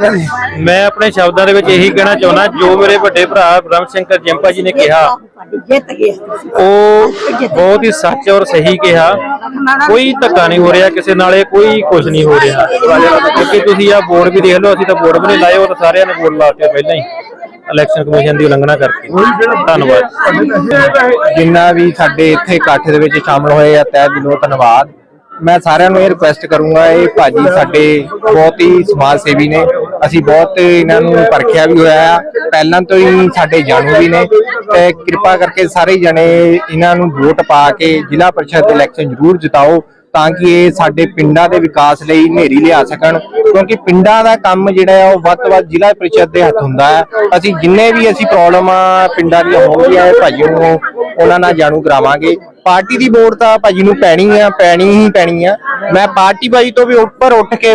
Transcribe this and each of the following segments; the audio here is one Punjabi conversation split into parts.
ਮੈਂ ਆਪਣੇ ਸ਼ਬਦਾਂ ਦੇ ਵਿੱਚ ਇਹੀ ਕਹਿਣਾ ਚਾਹੁੰਦਾ, ਜੋ ਮੇਰੇ ਵੱਡੇ ਭਰਾ ਬ੍ਰਹਮ ਸ਼ੰਕਰ ਜਿੰਪਾ ਜੀ ਨੇ ਕਿਹਾ, ਉਹ ਬਹੁਤ ਹੀ ਸੱਚ ਔਰ ਸਹੀ ਕਿਹਾ। ਕੋਈ ਧੱਕਾ ਨਹੀਂ ਹੋ ਰਿਹਾ, ਕਿਸੇ ਨਾਲੇ ਕੋਈ ਕੁਝ ਨਹੀਂ ਹੋ ਰਿਹਾ। ਕਿਉਂਕਿ ਤੁਸੀਂ ਆ ਬੋਰਡ ਵੀ ਦੇਖ ਲਓ, ਅਸੀਂ ਤਾਂ ਬੋਰਡ ਵੀ ਨਹੀਂ ਲਾਏ, ਉਹ ਤਾਂ ਸਾਰਿਆਂ ਨੇ ਬੋਰਡ ਲਾ ਕੇ ਪਹਿਲਾਂ ਹੀ। ਇਲੈਕਸ਼ਨ ਕਮਿਸ਼ਨ ਦੀ ਉਲੰਘਣਾ ਕਰਕੇ। ਧੰਨਵਾਦ। ਜਿੰਨਾ ਵੀ ਸਾਡੇ ਇੱਥੇ ਇਕੱਠ ਦੇ ਵਿੱਚ ਸ਼ਾਮਲ ਹੋਏ ਆ, ਤਹਿ ਦਿਲੋਂ ਧੰਨਵਾਦ। ਮੈਂ ਸਾਰਿਆਂ ਨੂੰ ਇਹ ਰਿਕੁਐਸਟ ਕਰੂੰਗਾ ਇਹ ਭਾਜੀ ਸਾਡੇ ਬਹੁਤ ਹੀ ਸਮਾਜ ਸੇਵੀ ਨੇ। ਅਸੀਂ ਬਹੁਤ ਇਹਨਾਂ ਨੂੰ ਪਰਖਿਆ ਵੀ ਹੋਇਆ ਆ। ਪਹਿਲਾਂ ਤੋਂ ਹੀ ਸਾਡੇ ਜਾਣੂ ਵੀ ਨੇ। ਤੇ ਕਿਰਪਾ ਕਰਕੇ ਸਾਰੇ ਜਣੇ ਇਹਨਾਂ ਨੂੰ ਵੋਟ ਪਾ ਕੇ ਜ਼ਿਲ੍ਹਾ ਪਰਿਸ਼ਦ ਇਲੈਕਸ਼ਨ ਜ਼ਰੂਰ ਜਿਤਾਓ ਤਾਂ ਕਿ ਇਹ ਸਾਡੇ ਪਿੰਡਾਂ ਦੇ ਵਿਕਾਸ ਲਈ ਨੇਰੀ ਲਿਆ ਸਕਣ। ਕਿਉਂਕਿ ਪਿੰਡਾਂ ਦਾ ਕੰਮ ਜਿਹੜਾ ਹੈ ਉਹ ਵੱਧ ਤੋਂ ਵੱਧ ਜ਼ਿਲ੍ਹਾ ਪ੍ਰੀਸ਼ਦ ਦੇ ਹੱਥ ਹੁੰਦਾ ਹੈ ਅਸੀਂ ਜਿੰਨੇ ਵੀ ਅਸੀਂ ਪ੍ਰੋਬਲਮਾਂ ਪਿੰਡਾਂ ਦੀਆਂ ਹੋਣਗੀਆਂ, ਇਹ ਭਾਜੀ ਨੂੰ ਉਹਨਾਂ ਨਾਲ ਜਾਣੂ ਕਰਾਵਾਂਗੇ। ਪਾਰਟੀ ਦੀ ਵੋਟ ਤਾਂ ਭਾਜੀ ਨੂੰ ਪੈਣੀ ਆ, ਪੈਣੀ ਹੀ ਪੈਣੀ ਆ। ਮੈਂ ਪਾਰਟੀ ਭਾਜੀ ਤੋਂ ਵੀ ਉੱਪਰ ਉੱਠ ਕੇ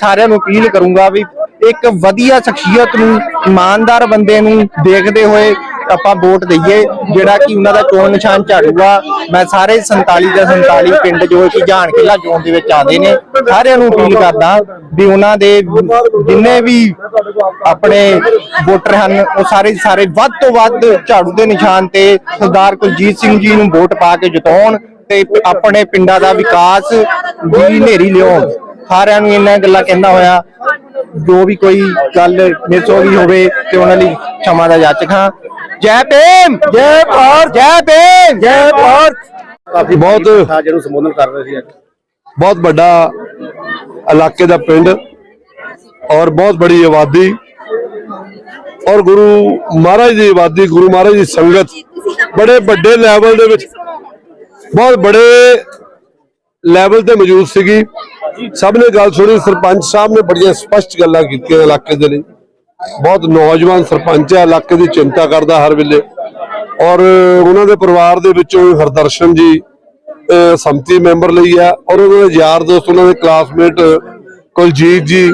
ਸਾਰਿਆਂ ਨੂੰ ਅਪੀਲ ਕਰੂੰਗਾ ਵੀ ਇੱਕ ਵਧੀਆ ਸ਼ਖਸੀਅਤ ਨੂੰ, ਇਮਾਨਦਾਰ ਬੰਦੇ ਨੂੰ ਦੇਖਦੇ ਹੋਏ ਆਪਾਂ ਵੋਟ ਦਈਏ, ਜਿਹੜਾ ਕਿ ਉਹਨਾਂ ਦਾ ਚੋਣ ਨਿਸ਼ਾਨ ਝਾੜੂਗਾ ਮੈਂ ਸਾਰੇ 47 ਦਾ 47 ਪਿੰਡ ਜੋ ਕਿ ਜਾਣ ਕਿਲਾ ਜੋਨ ਦੇ ਵਿੱਚ ਆਉਂਦੇ ਨੇ, ਸਾਰਿਆਂ ਨੂੰ ਅਪੀਲ ਕਰਦਾ ਵੀ ਉਹਨਾਂ ਦੇ ਜਿੰਨੇ ਵੀ ਆਪਣੇ ਵੋਟਰ ਹਨ, ਉਹ ਸਾਰੇ ਸਾਰੇ ਵੱਧ ਤੋਂ ਵੱਧ ਝਾੜੂ ਦੇ ਨਿਸ਼ਾਨ ਤੇ ਸਰਦਾਰ ਕੁਲਜੀਤ ਸਿੰਘ ਜੀ ਨੂੰ ਵੋਟ ਪਾ ਕੇ ਜਿਤਾਉਣ ਤੇ ਆਪਣੇ ਪਿੰਡਾਂ ਦਾ ਵਿਕਾਸ ਦੀ ਹਨੇਰੀ ਲਿਆਉਣ। ਸਾਰਿਆਂ ਨੂੰ ਇਹਨਾਂ ਗੱਲਾਂ ਕਹਿੰਦਾ ਹੋਇਆ, ਜੋ ਵੀ ਕੋਈ ਗੱਲ ਮਿਸ ਹੋ ਗਈ ਹੋਵੇ ਤੇ ਉਹਨਾਂ ਲਈ ਸ਼ਮਾ ਦਾ ਯਾਚਕ ਹਾਂ। ਜੈ ਭੀਮ। ਜੈ ਭਾਰਤ। ਜੈ ਭੀਮ। ਜੈ ਭਾਰਤ। ਕਾਫੀ ਬਹੁਤ ਜਿਹਨੂੰ ਸੰਬੋਧਨ ਕਰ ਰਹੇ ਸੀ ਅੱਜ। ਬਹੁਤ ਵੱਡਾ ਇਲਾਕੇ ਦਾ ਪਿੰਡ ਔਰ ਬਹੁਤ ਬੜੀ ਆਬਾਦੀ ਔਰ ਗੁਰੂ ਮਹਾਰਾਜ ਦੀ ਆਬਾਦੀ ਗੁਰੂ ਮਹਾਰਾਜ ਦੀ ਸੰਗਤ ਬੜੇ ਵੱਡੇ ਲੈਵਲ ਦੇ ਵਿੱਚ ਬਹੁਤ ਬੜੇ ਲੈਵਲ ਤੇ ਮੌਜੂਦ ਸੀਗੀ। ਸਭ ਨੇ ਗੱਲ ਸੁਣੀ ਸਰਪੰਚ ਸਾਹਿਬ ਨੇ ਬੜੀਆਂ ਸਪਸ਼ਟ ਗੱਲਾਂ ਕੀਤੀਆਂ ਇਲਾਕੇ ਦੇ ਲਈ। ਬਹੁਤ ਨੌਜਵਾਨ ਸਰਪੰਚ ਹੈ ਇਲਾਕੇ ਦੀ ਚਿੰਤਾ ਕਰਦਾ ਹਰ ਵੇਲੇ। ਔਰ ਉਹਨਾਂ ਦੇ ਪਰਿਵਾਰ ਦੇ ਵਿੱਚੋਂ ਹਰਦਰਸ਼ਨ ਜੀ ਸੰਮਤੀ ਮੈਂਬਰ ਲਈ ਆ। ਔਰ ਉਹਨਾਂ ਦੇ ਯਾਰ ਦੋਸਤ, ਉਹਨਾਂ ਦੇ ਕਲਾਸਮੇਟ, ਕੁਲਜੀਤ ਜੀ,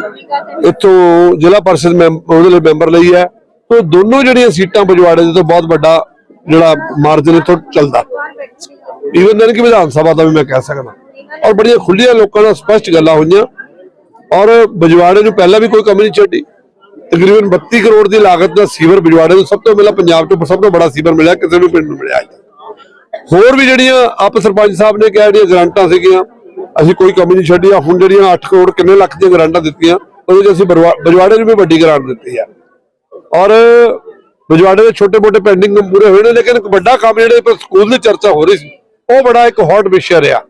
ਇੱਥੋਂ ਜ਼ਿਲ੍ਹਾ ਪਰਿਸ਼ਦ ਮੈਂਬਰ ਉਹਦੇ ਲਈ ਮੈਂਬਰ ਲਈ ਹੈ ਤੋਂ ਦੋਨੋਂ ਜਿਹੜੀਆਂ ਸੀਟਾਂ ਬਜਵਾੜੇ ਦੇ ਤੋਂ ਬਹੁਤ ਵੱਡਾ ਜਿਹੜਾ ਮਾਰਜਨ ਇੱਥੋਂ ਚੱਲਦਾ। ਈਵਨ ਦਨ ਕਿ ਵਿਧਾਨ ਸਭਾ ਦਾ ਵੀ ਮੈਂ ਕਹਿ ਸਕਦਾ। ਔਰ ਬੜੀਆਂ ਖੁੱਲੀਆਂ ਲੋਕਾਂ ਨਾਲ ਸਪਸ਼ਟ ਗੱਲਾਂ ਹੋਈਆਂ। ਔਰ ਬਜਵਾੜੇ ਨੂੰ ਪਹਿਲਾਂ ਵੀ ਕੋਈ ਕਮੀ ਨਹੀਂ ਛੱਡੀ। ਤਕਰੀਬਨ 32 ਕਰੋੜ ਦੀ ਲਾਗਤ ਦਾ ਸੀਵਰ ਬਜਵਾੜੇ ਨੂੰ ਸਭ ਤੋਂ ਪਹਿਲਾਂ ਪੰਜਾਬ 'ਚ ਸਭ ਤੋਂ ਬੜਾ ਸੀਵਰ ਮਿਲਿਆ, ਕਿਸੇ ਵੀ ਪਿੰਡ ਨੂੰ ਮਿਲਿਆ ਹੋਰ ਵੀ ਜਿਹੜੀਆਂ ਆਪ ਸਰਪੰਚ ਸਾਹਿਬ ਨੇ ਕਿਹਾ, ਜਿਹੜੀਆਂ ਗ੍ਰਾਂਟਾਂ ਸੀਗੀਆਂ, ਅਸੀਂ ਕੋਈ ਕਮੀ ਨਹੀਂ ਛੱਡੀ ਹੁਣ ਜਿਹੜੀਆਂ 8 ਕਰੋੜ ਕਿੰਨੇ ਲੱਖ ਦੀਆਂ ਗ੍ਰਾਂਟਾਂ ਦਿੱਤੀਆਂ, ਉਹਦੇ ਵਿੱਚ ਅਸੀਂ ਬਜਵਾੜੇ ਨੂੰ ਵੀ ਵੱਡੀ ਗ੍ਰਾਂਟ ਦਿੱਤੀ ਆ। ਔਰ ਬਜਵਾੜੇ ਦੇ ਛੋਟੇ-ਮੋਟੇ ਪੈਂਡਿੰਗ ਪੂਰੇ ਹੋਏ ਨੇ, ਲੇਕਿਨ ਇੱਕ ਵੱਡਾ ਕੰਮ ਜਿਹੜੇ ਸਕੂਲ ਦੀ ਚਰਚਾ ਹੋ ਰਹੀ ਸੀ, ਉਹ ਬੜਾ ਇੱਕ ਹੌਟ ਵਿਸ਼ਾ ਰਿਹਾ।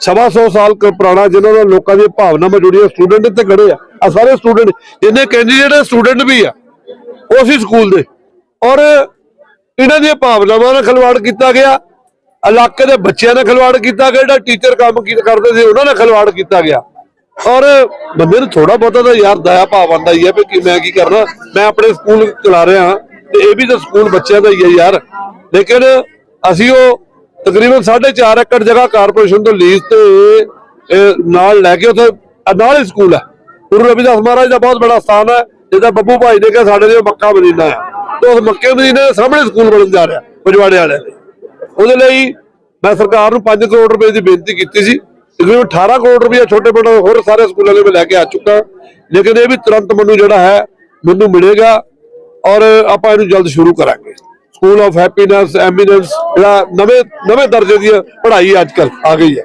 ਸਵਾ ਸੌ ਸਾਲ ਪੁਰਾਣਾ ਜਿਨ੍ਹਾਂ ਨਾਲ ਲੋਕਾਂ ਦੀਆਂ ਭਾਵਨਾਵਾਂ ਜੁੜੀਆਂ ਸਟੂਡੈਂਟ ਇੱਥੇ ਖੜੇ ਆ ਆ ਸਾਰੇ ਸਟੂਡੈਂਟ ਜਿੰਨੇ ਕੈਂਡੀਡੇਟ ਸਟੂਡੈਂਟ ਵੀ ਆ ਉਹ ਸੀ ਸਕੂਲ ਦੇ। ਔਰ ਇਹਨਾਂ ਦੀਆਂ ਭਾਵਨਾਵਾਂ ਨਾਲ ਖਿਲਵਾੜ ਕੀਤਾ ਗਿਆ, ਇਲਾਕੇ ਦੇ ਬੱਚਿਆਂ ਨਾਲ ਖਿਲਵਾੜ ਕੀਤਾ ਗਿਆ, ਜਿਹੜਾ ਟੀਚਰ ਕੰਮ ਕੀ ਕਰਦੇ ਸੀ, ਉਹਨਾਂ ਨਾਲ ਖਿਲਵਾੜ ਕੀਤਾ ਗਿਆ। ਔਰ ਬੰਦੇ ਨੂੰ ਥੋੜਾ ਬਹੁਤਾ ਤਾਂ ਯਾਰ ਦਇਆ ਭਾਵ ਆਉਂਦਾ ਹੀ ਹੈ ਵੀ ਕਿ ਮੈਂ ਕੀ ਕਰਨਾ, ਮੈਂ ਆਪਣੇ ਸਕੂਲ ਚਲਾ ਰਿਹਾ ਤੇ ਇਹ ਵੀ ਤਾਂ ਸਕੂਲ ਬੱਚਿਆਂ ਦਾ ਹੀ ਹੈ ਯਾਰ। ਲੇਕਿਨ ਅਸੀਂ ਉਹ ਤਕਰੀਬਨ 4.5 ਏਕੜ ਜਗ੍ਹਾ ਕਾਰਪੋਰੇਸ਼ਨ ਤੋਂ ਲੀਜ਼ ਤੇ ਨਾਲ ਲੈ ਕੇ ਉੱਥੇ ਨਾਲ ਹੀ ਸਕੂਲ ਹੈ। ਗੁਰੂ ਰਵਿਦਾਸ ਮਹਾਰਾਜ ਦਾ ਬਹੁਤ ਬੜਾ ਸਥਾਨ ਹੈ ਜਿਹਦਾ ਬੱਬੂ ਭਾਈ ਨੇ ਕਿਹਾ, ਸਾਡੇ ਲਈ ਮੱਕਾ ਮਦੀਨਾ ਹੈ। ਤੇ ਉਸ ਮੱਕੇ ਮਦੀਨੇ ਦੇ ਸਾਹਮਣੇ ਸਕੂਲ ਬਣਨ ਜਾ ਰਿਹਾ, ਪਜਵਾੜੇ ਵਾਲਿਆਂ ਦੇ। ਉਹਦੇ ਲਈ ਮੈਂ ਸਰਕਾਰ ਨੂੰ 5 ਕਰੋੜ ਰੁਪਏ ਦੀ ਬੇਨਤੀ ਕੀਤੀ ਸੀ। ਤਕਰੀਬਨ 18 ਕਰੋੜ ਰੁਪਏ ਛੋਟੇ ਮੋਟੇ ਹੋਰ ਸਾਰੇ ਸਕੂਲਾਂ ਲਈ ਮੈਂ ਲੈ ਕੇ ਆ ਚੁੱਕਾ। ਲੇਕਿਨ ਇਹ ਵੀ ਤੁਰੰਤ ਮੈਨੂੰ ਜਿਹੜਾ ਹੈ, ਮੈਨੂੰ ਮਿਲੇਗਾ ਔਰ ਆਪਾਂ ਇਹਨੂੰ ਜਲਦ ਸ਼ੁਰੂ ਕਰਾਂਗੇ। ਸਕੂਲ ਆਫ ਹੈਪੀਨੈਸ ਐਮੀਨੈਂਸ ਜਿਹੜਾ ਨਵੇਂ ਨਵੇਂ ਦਰਜੇ ਦੀ ਪੜ੍ਹਾਈ ਅੱਜ ਕੱਲ ਆ ਗਈ ਹੈ।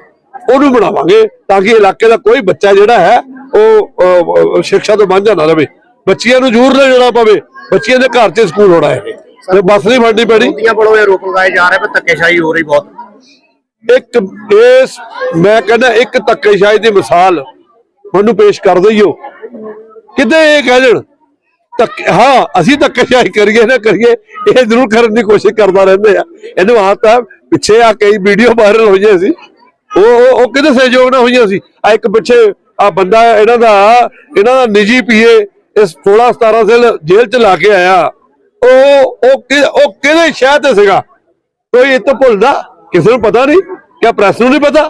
ਉਹਨੂੰ ਬਣਾਵਾਂਗੇ ਤਾਂ ਕਿ ਇਲਾਕੇ ਦਾ ਕੋਈ ਬੱਚਾ ਜਿਹੜਾ ਹੈ ਉਹ ਸਿੱਖਿਆ ਤੋਂ ਵਾਂਝਾ ਨਾ ਰਹੇ। ਬੱਚਿਆਂ ਨੂੰ ਜ਼ਰੂਰ ਲੈ ਜਾਣਾ ਪਵੇ। ਬੱਚਿਆਂ ਦੇ ਘਰ 'ਚ ਸਕੂਲ ਹੋਣਾ ਹੈ। ਤੇ ਬੱਸ ਨਹੀਂ ਫੜਨੀ ਪੈਣੀ। ਮੋਦੀਆਂ ਵੱਲੋਂ ਇਹ ਰੋਕ ਲਗਾਏ ਜਾ ਰਹੇ ਪਰ ਧੱਕੇਸ਼ਾਹੀ ਹੋ ਰਹੀ ਬਹੁਤ। ਇੱਕ ਇਸ ਮੈਂ ਕਹਿੰਦਾ ਇੱਕ ਧੱਕੇਸ਼ਾਹੀ ਦੀ ਮਿਸਾਲ ਮੈਨੂੰ ਪੇਸ਼ ਕਰ ਦਈਓ ਕਿਤੇ ਇਹ ਕਹਿ ਦੇਣ? ਧੱਕੇ ਹਾਂ, ਅਸੀਂ ਧੱਕੇਸ਼ਾਹੀ ਕਰੀਏ ਨਾ ਕਰੀਏ, ਇਹ ਜ਼ਰੂਰ ਕਰਨ ਦੀ ਕੋਸ਼ਿਸ਼ ਕਰਦਾ ਰਹਿੰਦੇ ਆ। ਇਹਨੂੰ ਆਦਤ ਆ ਪਿੱਛੇ ਆ ਕਈ ਵੀਡੀਓ ਵਾਇਰਲ ਹੋਈਆਂ ਸੀ। ਉਹ ਉਹ ਕਿਹਦੇ ਸਹਿਯੋਗ ਨਾਲ ਹੋਈਆਂ ਸੀ? ਆ ਇੱਕ ਪਿੱਛੇ ਆ ਬੰਦਾ ਇਹਨਾਂ ਦਾ ਇਹਨਾਂ ਦਾ ਨਿੱਜੀ ਪੀਏ ਇਸ 16 17 ਸਾਲ ਜੇਲ੍ਹ ਚ ਲਾ ਕੇ ਆਇਆ। ਉਹ ਉਹ ਕਿ- ਉਹ ਕਿਹਦੇ ਸ਼ਹਿਰ ਤੇ ਸੀਗਾ? ਕੋਈ ਇਹ ਤਾਂ ਭੁੱਲਦਾ? ਕਿਸੇ ਨੂੰ ਪਤਾ ਨਹੀਂ? ਕਿਆ ਪ੍ਰੈਸ ਨੂੰ ਨਹੀਂ ਪਤਾ?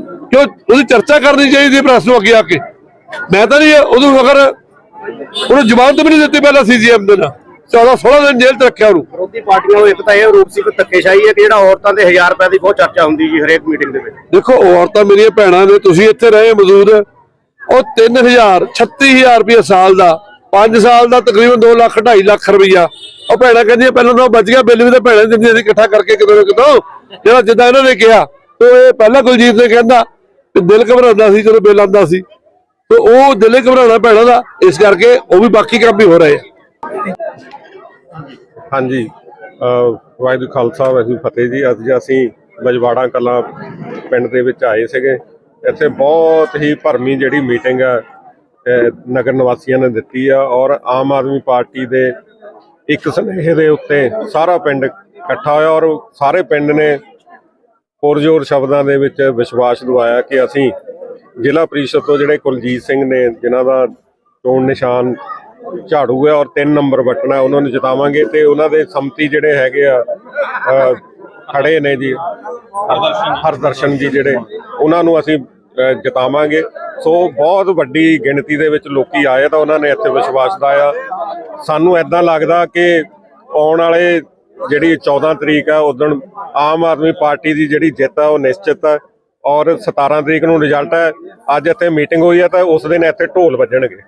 ਕਿਉਂ ਉਹਦੀ ਚਰਚਾ ਕਰਨੀ ਚਾਹੀਦੀ ਪ੍ਰੈਸ ਨੂੰ ਅੱਗੇ ਆ ਕੇ? ਮੈਂ ਤਾਂ ਨਹੀਂ, ਉਹਨੂੰ ਅਗਰ ਉਹਨੂੰ ਜ਼ਮਾਨਤ ਵੀ ਨਹੀਂ ਦਿੱਤੀ ਪਹਿਲਾਂ ਸੀਜੀਐਮ ਦੇ ਨਾਲ। 14 16 ਦਿਨ ਜੇਲ੍ਹ 'ਚ ਰੱਖਿਆ ਉਹਨੂੰ। ਵਿਰੋਧੀ ਪਾਰਟੀਆਂ ਨੂੰ ਇੱਕ ਤਾਂ ਇਹ ਆਰੋਪ ਸੀ ਕਿ ਧੱਕੇਸ਼ਾਹੀ ਹੈ ਕਿ ਜਿਹੜਾ ਔਰਤਾਂ ਦੇ 1000 ਰੁਪਏ ਦੀ ਬਹੁਤ ਚਰਚਾ ਹੁੰਦੀ ਜੀ ਹਰੇਕ ਮੀਟਿੰਗ ਦੇ ਵਿੱਚ। ਦੇਖੋ ਔਰਤਾਂ ਮੇਰੀਆਂ ਭੈਣਾਂ ਨੇ ਤੁਸੀਂ ਇੱਥੇ ਰਹੇ ਮੌਜੂਦ। ਉਹ 3000 36000 ਰੁਪਏ ਸਾਲ ਦਾ 5 ਸਾਲ ਦਾ ਤਕਰੀਬਨ 2 ਲੱਖ 2.5 ਲੱਖ ਰੁਪਈਆ। ਉਹ ਭੈਣਾਂ ਕਹਿੰਦੀਆਂ ਪਹਿਲਾਂ ਤਾਂ ਬਚ ਗਿਆ ਬਿੱਲ ਵੀ ਤਾਂ ਭੈਣਾਂ ਦਿੰਦੀਆਂ ਸੀ ਇਕੱਠਾ ਕਰਕੇ ਕਿਦੋਂ ਕਿਦੋਂ ਜਿਹੜਾ ਜਿੱਦਾਂ ਇਹਨਾਂ ਨੇ ਕਿਹਾ ਤੇ ਇਹ ਪਹਿਲਾਂ ਕੁਲਜੀਤ ਨੇ ਕਹਿੰਦਾ ਕਿ ਦਿਲ ਘਬਰਾਉਂਦਾ ਸੀ ਜਦੋਂ ਬਿੱਲ ਆਉਂਦਾ ਸੀ। ਤੇ ਉਹ ਦਿਲੇ ਘਬਰਾਉਣਾ ਭੈਣਾਂ ਦਾ ਇਸ ਕਰਕੇ ਉਹ ਵੀ ਬਾਕੀ ਕੰਮ ਵੀ ਹੋ ਰਹੇ ਆ। ਹਾਂਜੀ ਵਾਹਿਗੁਰੂ ਖਾਲਸਾ, ਵਾਹਿਗੁਰੂ ਫਤਿਹ ਜੀ। ਅੱਜ ਅਸੀਂ ਬਜਵਾੜਾ ਕਲਾਂ ਪਿੰਡ ਦੇ ਵਿੱਚ ਆਏ ਸੀਗੇ। ਇੱਥੇ ਬਹੁਤ ਹੀ ਭਰਮੀ ਜਿਹੜੀ ਮੀਟਿੰਗ ਆ ਨਗਰ ਨਿਵਾਸੀਆਂ ਨੇ ਦਿੱਤੀ ਆ ਔਰ ਆਮ ਆਦਮੀ ਪਾਰਟੀ ਦੇ ਇੱਕ ਸੁਨੇਹੇ ਦੇ ਉੱਤੇ ਸਾਰਾ ਪਿੰਡ ਇਕੱਠਾ ਹੋਇਆ ਔਰ ਸਾਰੇ ਪਿੰਡ ਨੇ ਪੁਰਜੋਰ ਸ਼ਬਦਾਂ ਦੇ ਵਿੱਚ ਵਿਸ਼ਵਾਸ ਦਿਵਾਇਆ ਕਿ ਅਸੀਂ ਜ਼ਿਲ੍ਹਾ ਪ੍ਰੀਸ਼ਦ ਤੋਂ ਜਿਹੜੇ ਕੁਲਜੀਤ ਸਿੰਘ ਨੇ ਜਿਨ੍ਹਾਂ ਦਾ ਚੋਣ ਨਿਸ਼ਾਨ ਝਾੜੂ ਹੈ ਔਰ 3 ਨੰਬਰ ਬਟਨ ਹੈ ਉਹਨਾਂ ਨੂੰ ਜਿਤਾਵਾਂਗੇ ਤੇ ਉਹਨਾਂ ਦੇ ਸੰਮਤੀ ਜਿਹੜੇ ਹੈਗੇ ਆ ਖੜੇ ਨੇ ਜੀ। ਹਰਦਰਸ਼ਨ ਜੀ। ਜਿਹੜੇ ਉਹਨਾਂ ਨੂੰ ਅਸੀਂ ਜਿਤਾਵਾਂਗੇ। ਸੋ ਬਹੁਤ ਵੱਡੀ ਗਿਣਤੀ ਦੇ ਵਿੱਚ ਲੋਕੀ ਆਏ ਤਾਂ ਉਹਨਾਂ ਨੇ ਇੱਥੇ ਵਿਸ਼ਵਾਸ ਦਿਵਾਇਆ। ਸਾਨੂੰ ਐਦਾਂ ਲੱਗਦਾ ਕਿ ਆਉਣ ਵਾਲੇ ਜਿਹੜੀ 14 ਤਰੀਕ ਹੈ ਉਦੋਂ ਆਮ ਆਦਮੀ ਪਾਰਟੀ ਦੀ ਜਿਹੜੀ ਜਿੱਤ ਹੈ ਉਹ ਨਿਸ਼ਚਿਤ ਹੈ ਔਰ 17 ਤਰੀਕ ਨੂੰ ਰਿਜ਼ਲਟ ਹੈ। ਅੱਜ ਇੱਥੇ ਮੀਟਿੰਗ ਹੋਈ ਹੈ ਤਾਂ ਉਸ ਦਿਨ ਇੱਥੇ ਢੋਲ ਵੱਜਣਗੇ।